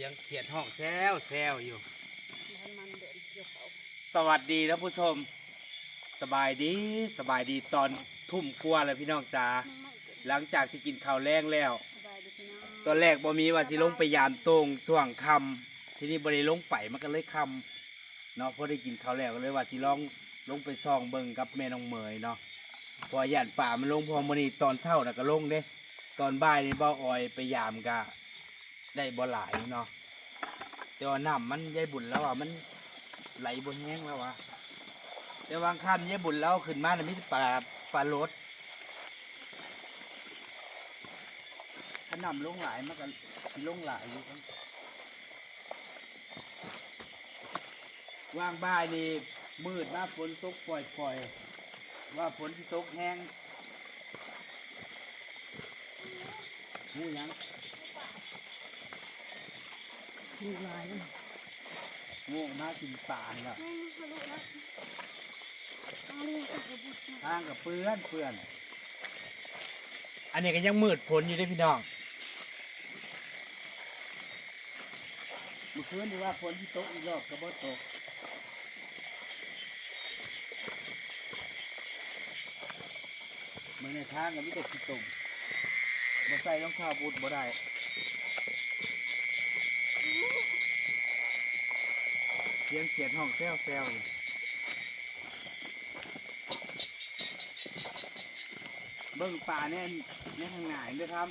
สียงเขียดห้องแซวแซวอยู่มันมันเดินเกี่ยวเขาสวัสดีท่านผู้ชม สบายดีสบายดีตอนทุ่มกลัวาแล้วพี่น้องจ๋าไม่ไม่เกินหลังจากที่กินข้าวแรงแล้วสบายดีพี่น้องตอนแรกบ่มีว่าสิลงไปยามตรงช่วงค่ำทีนี้บ่ได้ลงไปมันก็เลยค่ำเนาะพอได้กินข้าวแล้วก็เลยว่าสิลองลงไปส่องเบิ่งกับแม่น้องเหมยเนาะเพอหยาดป่ามันลงพอมื้อนี้ตอนเช้าน่ะก็ลงเด้ตอนบ่ายนี่บ่ออยไปยามก็ ได้บ่หลายเนาะแต่ว่าน้ำมันยายบุญแล้วอะมันไหลบ่แห้งแล้วอะแต่วางค่ำยายบุญแล้วขึ้นมาน่ะมีปลาปลาโลดถ้าน้ำลงหลายมันก็ลงหลายอยู่ครับวางบ่ายนี่มืดมาฝนตกปล่อยๆว่าฝนที่ตกแห้งงูยัง มีลายด้วยงูมากินปลาเนี่ยไม่ทะลุนะต้องเรียกกับกระบุกนะทางกับเปื้อนเปื้อนอันนี้ก็ยังมืดฝนอยู่เด้วยพี่น้อง เมื่อคืนที่ว่าฝนที่ตกอีกรอบก็บ่ตกเมื่อในทางก็มีแต่ขี้ตุ่มบ่ใส่รองเท้าบูทบ่ได้ เสียงเขียนห้องแซวแซวอยู่เบิ่งป่าเนี่ยในทางไหนด้วยครับ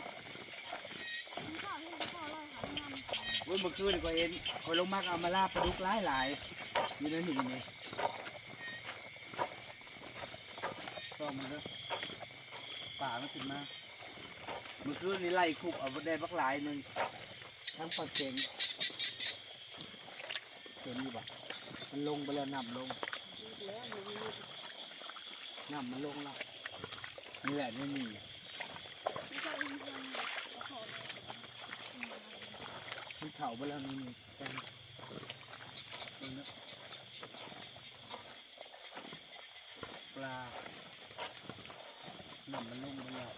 วันเมื่อคืนก็เห็นคอยลงมากเอามาลาปลาดุกหลายหลายอยู่ในนี่นี่ก็มันก็ป่ามันขึ้นมาเมื่อคืนนี่ไล่คุกเอาได้บักหลายหนึ่งทั้งปลาเข็ง เห็นอยู่มันลงไปแล้วน้ำลงดีแล้วมันมีน้ำมันลงแล้วนี่แหละนี่นไม่ใช่อินเดีมันเข่าไปแล้วนี่นี่เป็นปลาน้ำมันลงไปแล้ว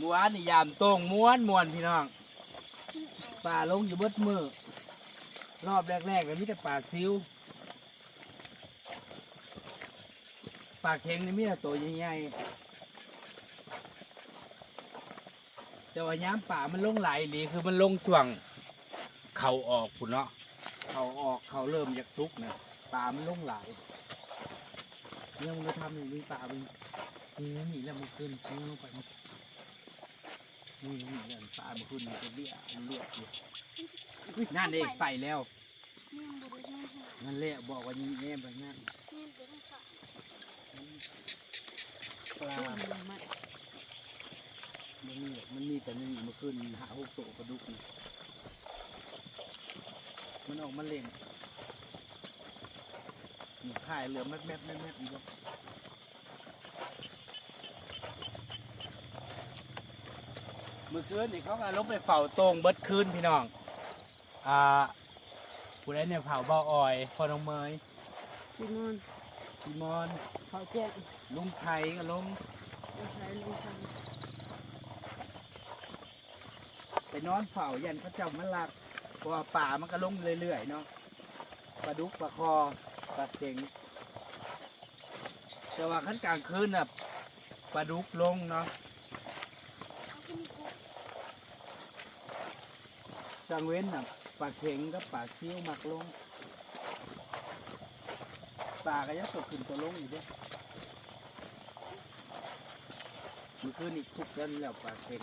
มื่อวนนี่ยามโต้งม้วนม้วนพี่น้อง ปลาลงอยู่เบิดมือรอบแรกๆเลยมีแต่ปลาซิวปลาเค็งนี่มีแต่ตัวใหญ่ๆแต่ว่าย้ำป่ามันลงไหลายอีคือมันลงส่วง เข่าออกพุ่นเนาะเข่าออกเข่าเริ่มอยากซุกนะปลามันลงไหลายเนี่ยมันก็ทำอย่างนี้ปลามันนี่นี่แล้วมันขึ้นนี่ลงไปมัน นี่นี่เนี่ยปลามันขึ้นมันจะเบี้ยเลือดอยู่อุ๊ยนั่นเองไปแล้ว นี่ยังบริสุทธิ์นั่นแหละบอกว่านี่แน่แบบนั้นนี่เป็นข้าวปลามันมันมันมีมันมีแต่นี่มันขึ้นหาหกโตกระดุกนี่มันออกมาเล่นนี่ข่ายเหลือแมบแมบแมบแมบอีกแล้ว มื่อคืนนี่เขาก็ลงไปเฝ้าตรงเบิดคืนพี่น้อง อ่าผู้ใดเนี่ยเผาเบาออยพอน้องเมยซีมอนพี่มอนเขาแจ้งลุงไทยก็ลงใช้ลงทางไปนอนเฝ้ายันเขาเจ้ามันลักเพราะว่าป่ามันก็ลงเรื่อยๆเนาะปลาดุกปลาคอปลาเจ๋งแต่ว่าขั้นกลางคืนน่ะปลาดุกลงเนาะ กลางเว้นน่ะปากเข่งกับปากคิ้วหมักลงปากระยังตกขึ้นตัวลงอยู่ด้วยมันขึ้นอีกทุกเดืนแล้วปากเข่ง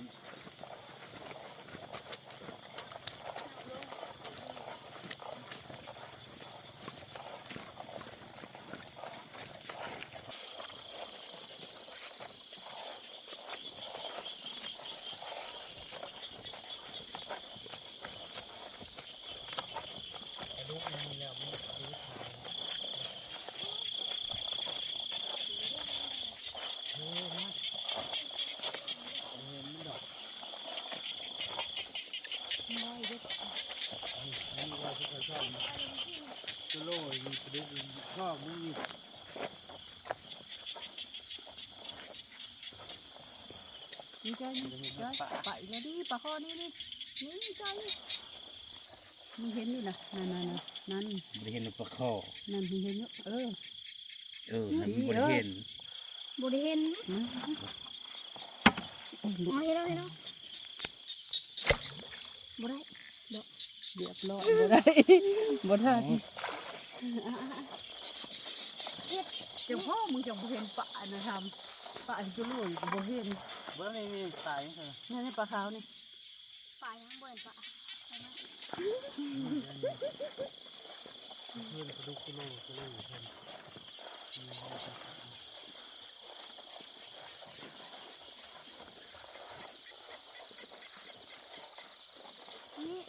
จะโล่ยมีประเด็นชอบมึงนี่นี่ใจนี่ใจไปแล้วดิปลาคอนี่นี่นี่ใจ มึงเห็นนี่นะนั่นนั่นนั่นบริเห็นปลาคอนั่นมึงเห็นเยอะเออ เออนั่นบริเห็นบริเห็นนะเอาให้เราให้เราบ่ได้เรียบร้อยบ่ได้บ่ได้เจ้าพ่อมึงจะบ่เห็นปลานะทำปลาจะลุ่ยก็บ่เห็นเบิ้งนี่ตายเลยนั่นนี่ปลาขาวนี่ป่ายังบ่เห็นป่าเพื่อนกระดูกกิโลกิโลเพิ่นนี่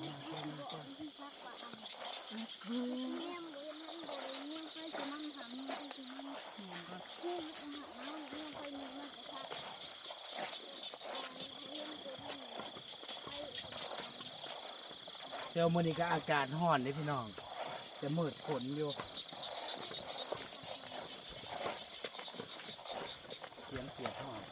นี่บอกที่ชักป่าเนี่ยบ่เห็นมันบ่ได้เนี่ยใครสิมันทำเนี่ยใครสิมันที่อาหารเราเนี่ยใครมีมันจะชัก เจ้ามื้อนี้ก็อากาศร้อนเด้พี่น้อง จะมืดฝนอยู่เสียงเสียงร้อน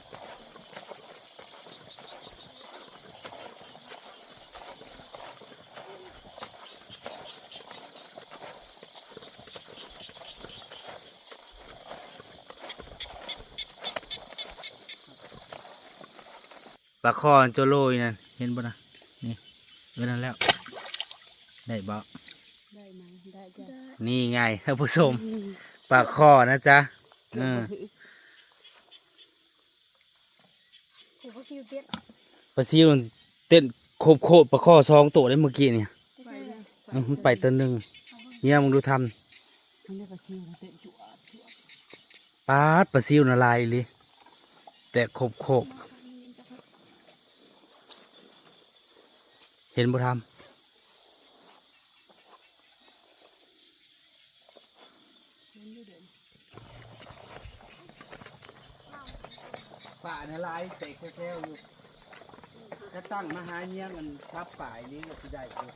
ปลาคอโจโรยนั่นเห็นบ่นะนี่เออนั่นแล้ว ได้บ่ได้ไหมได้จ้ะนี่ไงท่านผู้ชมปลาคอนะจ๊ะเออถูกเขาชิวเตี้ยปลาซิวมันเต้นโคบโคบปลาคอสองตัวได้เมื่อกี้เนี่ยไปเลยเออมันไปตัวหนึ่งเนี่ยมึงดูทอันนี้ปลาซิวเตะจั่วจั่วำปาดปลาซิวน่ะลายเลยแต่โคบโคบเห็นบ่ทำ ป่าน่ะลายเตะแค่ๆอยู่ถ้าตั้งมาหาเงี้ยมันซับป่ายนี้ก็สิได้อยู่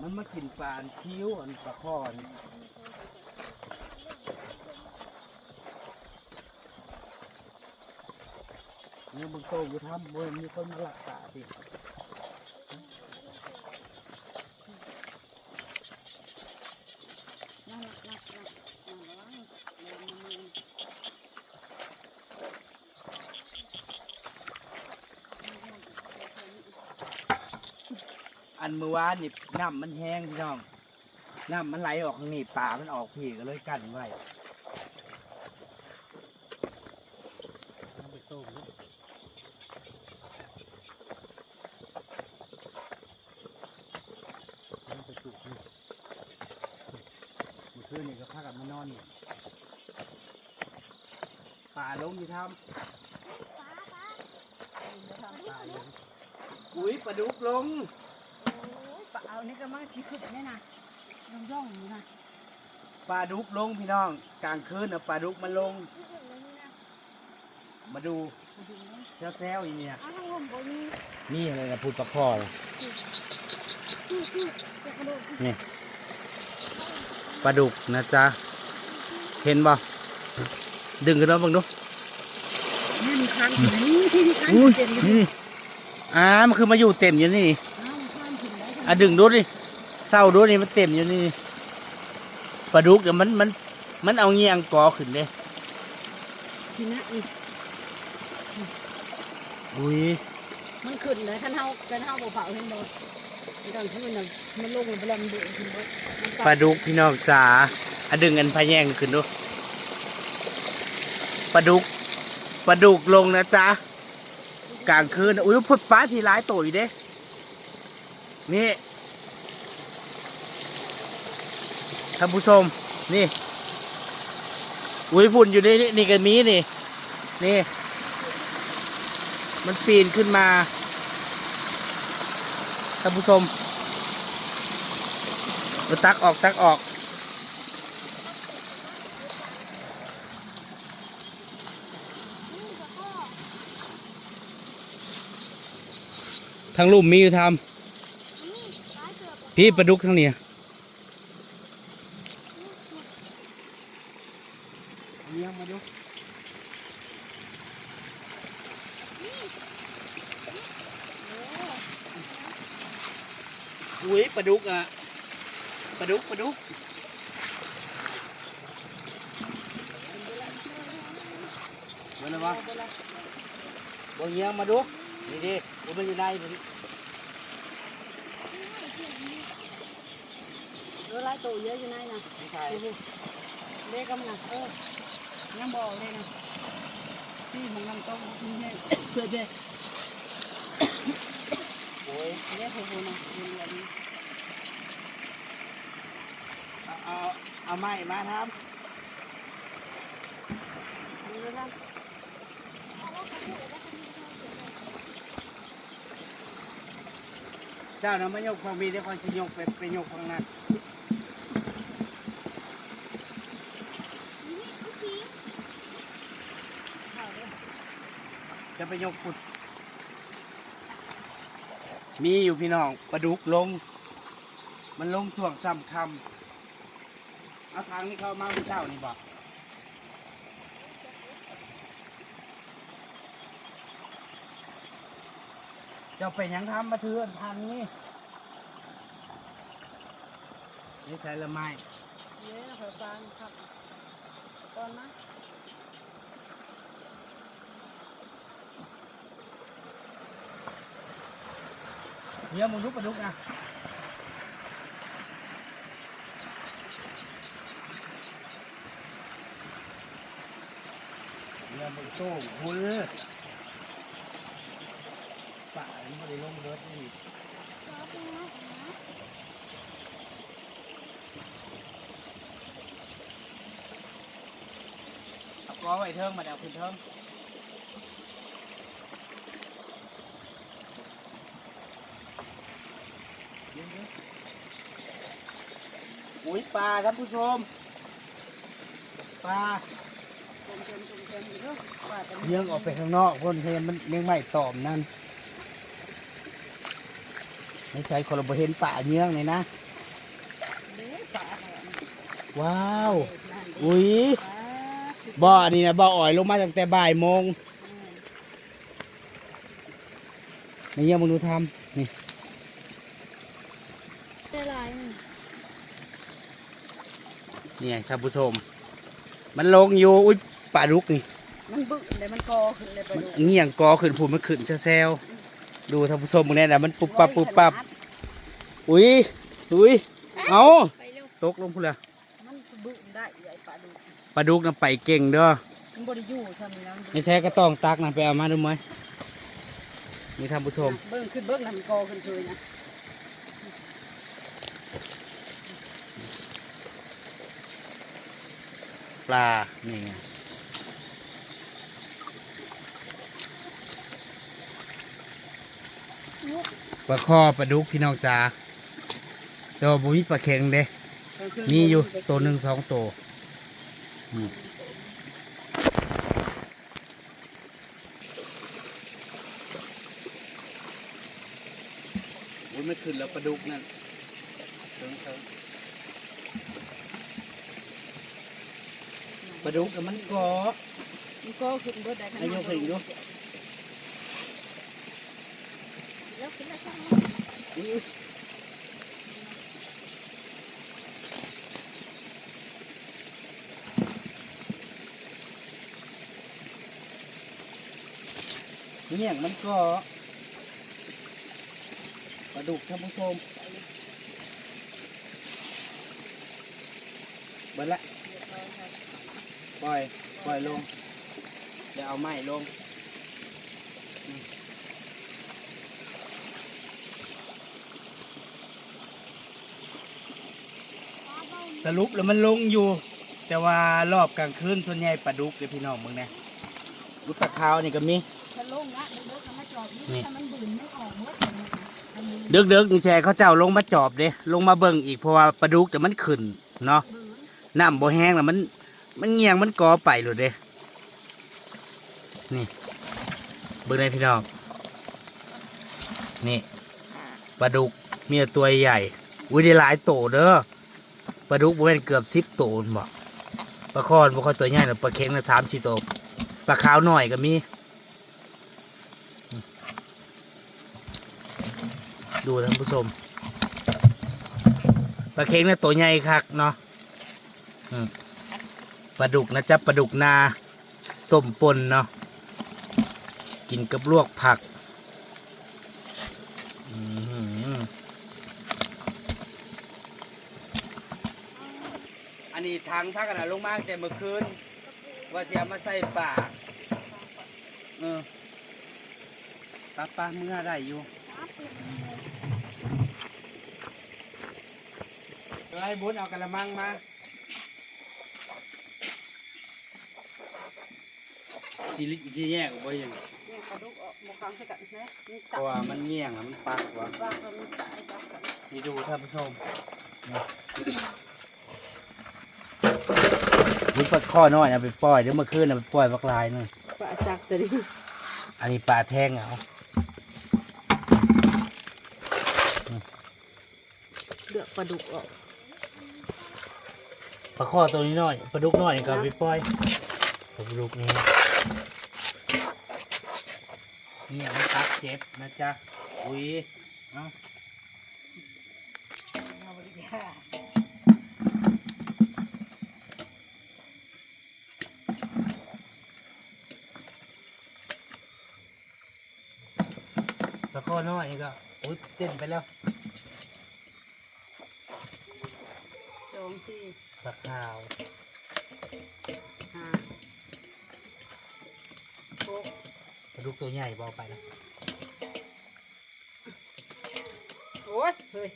มันมากินปลาชิวอันปลาคอนเนี่ยมึงโตกูทำเว้ยมีคนมารักษาดิ มื่อวานนี่น้ำมันแห้งพี่น้องน้ำมันไหลออกข้างนี่ป่ามันออกพี่ก็เลยกั้นไว้น้ำไปต้มนะน้ำไปสุกนี่เมื่อคืนนี่ก็พากันมานอนนี่ป่าลงที่ทำป่าลงอุ้ยปลาดุกลงปลาเอานี่ก็มาขี้ขึ้นนี่นะย่องย่องอยู่นะปลาดุกลงพี่น้อง กลางคืนเอาปลาดุกมันลง มาดูแซวๆอีเนี่ยเอาทั้งผมบ่มีนี่อะไรนะพูดปลาคอเลยชื่อชื่อจะกระโดดนี่ปลาดุกนะจ๊ะ เห็นบ่ดึงขึ้นมาเบังดูนี่มีคันอยู่นี่ที่คันอุ้ยเต็มอยู่นี่อ่ามันคือมาอยู่เต็มอยู่นี่อ้าวคันถึงแล้ว อะดึงดูดิเศร้าดูนี่มันเต็มอยู่นี่ปลาดุกเดี๋ยวมันมัน มันเอาเงี้ยงกอขึ้นเลยทีนี้อีกอุ้ยมันขึ้นเลยคันเฮาคันเฮาบ่เผาเห็นบ่มันกลางคืนน่ะมันลงมันไปแล้วมันเดือดขึ้นบ่มันปลาดุกพี่น้องจ๋าอะดึงกันพะแยงขึ้นดูปลาดุกปลาดุกลงนะจ๊ะกลางคืนอุ้ยพุดฟ้าทีร้ายตัวอยู่เด้ นี่ท่านผู้ชมนี่ อุ้ยพุ่นอยู่นี่นี่นี่กันมีนี่ นี่ มันปีนขึ้นมาท่านผู้ชมมาตักออกตักออก ทางลุ่มมีอยู่ทำ พี่ปลาดุกทั้งนี้มาดูอุ้ยปลาดุกอะปลาดุกปลาดุกเมื่อไรวะบางเงี้ยมาดูนี่ดิผมมันอยู่ในนี่ เออไล่ตัวเยอะอยู่ในนะไม่ใช่เด็กกำลังเออยังบอกเลยนะที่มึงนำต้มที่เนี่ยเพื่อเด็กโอ้ยเด็กโหโหนะเรียนแบบนี้เอาเอาเอาไม้มาทดูแล้วกันำเจ้าน่ะมายกความมีเดี๋ยวคอยสิยกไปไปยกข้างนั้นนี่ทุกที จะไปยกขุด มีอยู่พี่น้องปลาดุกลง มันลงส่วงซ้ำคำเอาทางนี้เข้ามาเมื่อเช้านี่บอกจ้าเป็นยังทำมาเถืออันทางนี้นี่ใส่ละไม้เย้ขอฟังครับตอนนะ เดี๋ยวมึงรู้ปลาดุกอะเดี๋ยวมึงโต้หุลป่านี่ไม่ได้ลงรถนี่ ข อเป็นนักนะเอาก้อไว้เทิงมาเดี๋ยวขึ้นเทิงอุ้ยปลาท่านผู้ชม ปลาชมเชมชมเชมอยู่เนาะว่าแต่เลี้ยงออกไปข้างนอกคนเห็นมันเลี้ยงไม่ตอมนั่นไม่ใช่คนเราบ่เห็นป่าเลี้ยงเลยนะเด็กป่าอะไรนะว้าวนั่นอุ้ยป่าบ่อนี่นะบ่ออ่อยลงมาตั้งแต่บ่ายโมงนี่ยังมึงดูทำนี่เป็นไรนี่ นี่ไงท่านผู้ชมมันลงอยู่อุ้ยปลาดุกนี่มันบึ้งเลยมันกอขึ้นเลยไปมันดูเงี่ยงกอขึ้นผูมันขึ้นแซวๆดูท่านผู้ชมมึงเนี่ยนะมันปุบปับปุบปับอุ้ยอุ้ยเอาไปเร็วตกลงพูนเลยมันบึ้งได้ใหญ่ป่าดูปลาดุกนะไปเก่งเด้อมันบริยูใช่ไหมนะไม่ใช่ก็ต้องตักนะไปเอามาดูไหมนี่ท่านผู้ชมเบิ้งขึ้นเบิ้งนั่นกอขึ้นช่วยนะ ลา นี่ไงปลาคอปลาดุกพี่น้องจ๋าตัวบุมีปลาเข็งเด้มีอยู่ตัวหนึ่งสองตัวมโอ้ยไม่ขึ้นแล้วปลาดุกนั่นเถิงเถิง ปลาดุกกับมันกอมันกอขึ้นเบิ้งได้ขนาดอายุขึ้นอีกดูแล้วขึ้นแล้วช่างอุ๊ยเนี่ยมันก็ปลาดุกท่านผู้ชมเบิดละ ปล่อย ปล่อยลง เดี๋ยวเอาไม้ลงอืมสรุปแล้วมันลงอยู่ แต่ว่ารอบกลางคืนส่วนใหญ่ปลาดุกเลยพี่น้องมึงเนี่ยลูกตะขาวนี่ก็มีถ้าลงนะเบิ้งทำมาจอดนี่นี่ถ้ามันบืนไม่ออกหมดเลยนะมันเดึกๆนี่แชร์เขาเจ้าลงมาจอบเด้ลงมาเบิ่งอีกเพราะว่าปลาดุกแต่มันขึ้นเนาะ บืน น้ำบ่แห้งแล้วมัน มันเงียงมันกอไปเลยเด้นี่เบิ่งได้พี่น้องนี่ปลาดุกมีตัวใหญ่อุ้ยได้หลายโตเด้อปลาดุกบ่เป็นเกือบสิบโตนบ่ปลาคอนบ่ค่อยตัวใหญ่หรอกปลาเค็งละสามสี่ตัวปลาขาวหน่อยก็มีดูท่านผู้ชมปลาเค็งเนี่ยตัวใหญ่คักเนาะอืม ปลาดุกนะจ๊ะปลาดุกนาต้มป่นเนาะกินกับลวกผักอันนี้ทางพักกันลงมาตั้งแต่เมื่อคืนว่าจะมาใส่ป่ากเออปลาปลาเมื่อได้อยู่ไอ้บุญเอากระมังมา สิลิสิแยกออกไปยังเนี่ยกระดูกออกหมกครั้งให้กันนะนี่เพตับราะว่ามันเงี้ยงอะมันปักว่ะว่างก็มีตายตับกันนี่ดูท่านผู้ชมบุญปลาข้อน้อยเอาไปปล่อยเดี๋ยวเมื่อคืนเอาไปปล่อยวักลายหนึงปลาสักตัวนี้อันนี้ปลาแท่งเอาเลือกปลาดุกออกปลาข้อตัวนี้น้อยปลาดุกน้อยนี่ก็เอาไปปล่อยปลาดุกนี่ เนี่ยมันตักเจ็บนะจ๊ะ อุ้ยเอ้าเอาบริยาปลาข้อน้อยนี่ก็อุ้ยเต้นไปแล้วสองสี่ปลาขาว ห้าหก ปลาดุกตัวใหญ่บอไปนะโอ้ยเฮ้ย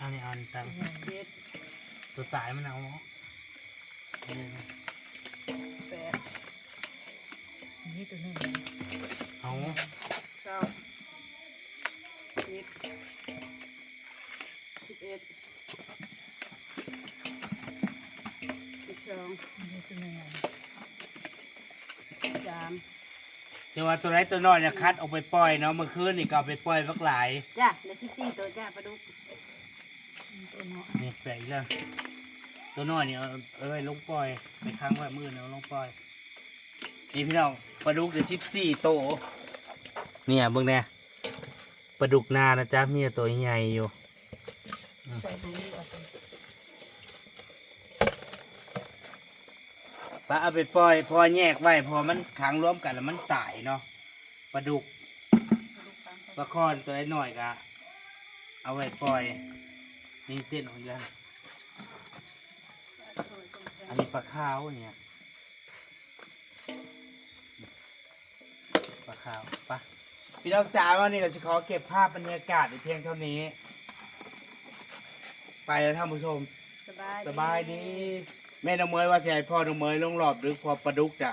อันนี้เอันตังเจ็ดตัวตายมันเอาเนาะเอาเลยนะแปดนี่ตัวหนึ่งเอาเก้า องนี่ตัวหนึ่งสามแต่ว่าตัวไหนตัวน้อยเนี่ยคัดออกไปปล่อยเนาะเมื่อคืนนี่ก็เอาไปปล่อยพักหลายจ้ะเหลือสิบสี่ตัวจ้ะปลาดุกตัวน้อยนี่แปลอีกแล้วตัวน้อยนี่เอาเอาไว้ลงปล่อยไปค้างไว้มือเนาะลงปล่อยนี่พี่น้องปลาดุกเดี๋ยวสิบสี่โตวเนี่ยเบิ่งแน่ปลาดุกนานะจ๊ะมีแต่ตัวใหญ่อยู่ ใส่ถุงเอาไป ปลาเอาไปปล่อย พอแยกไว้พอมันขังรวมกันแล้วมันตายเนาะปลาดุกปลาคอนตัวน้อยๆก็เอาไว้ปล่อย นี่เต้นของยันอันนี้ปลาขาวเนี่ยปลาขาวปะพี่น้องจ๋าวันนี้ก็จะขอเก็บภาพบรรยากาศในเพียงเท่านี้ ไปแล้วท่านผู้ชม สบายสบายดี แม่น้องเมยว่าสิให้พ่อน้องเมยลงรอบหรือพอประดุกจ้ะ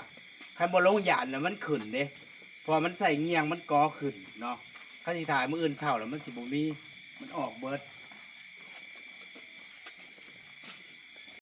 ใครบ่ลงหยาดน่ะมันขึ้นเด้พอมันใส่เงียงมันกอขึ้นเนาะถ้าสิถ่ายมื้ออื่นเช้าแล้วมันสิบ่มีมันออกเบิด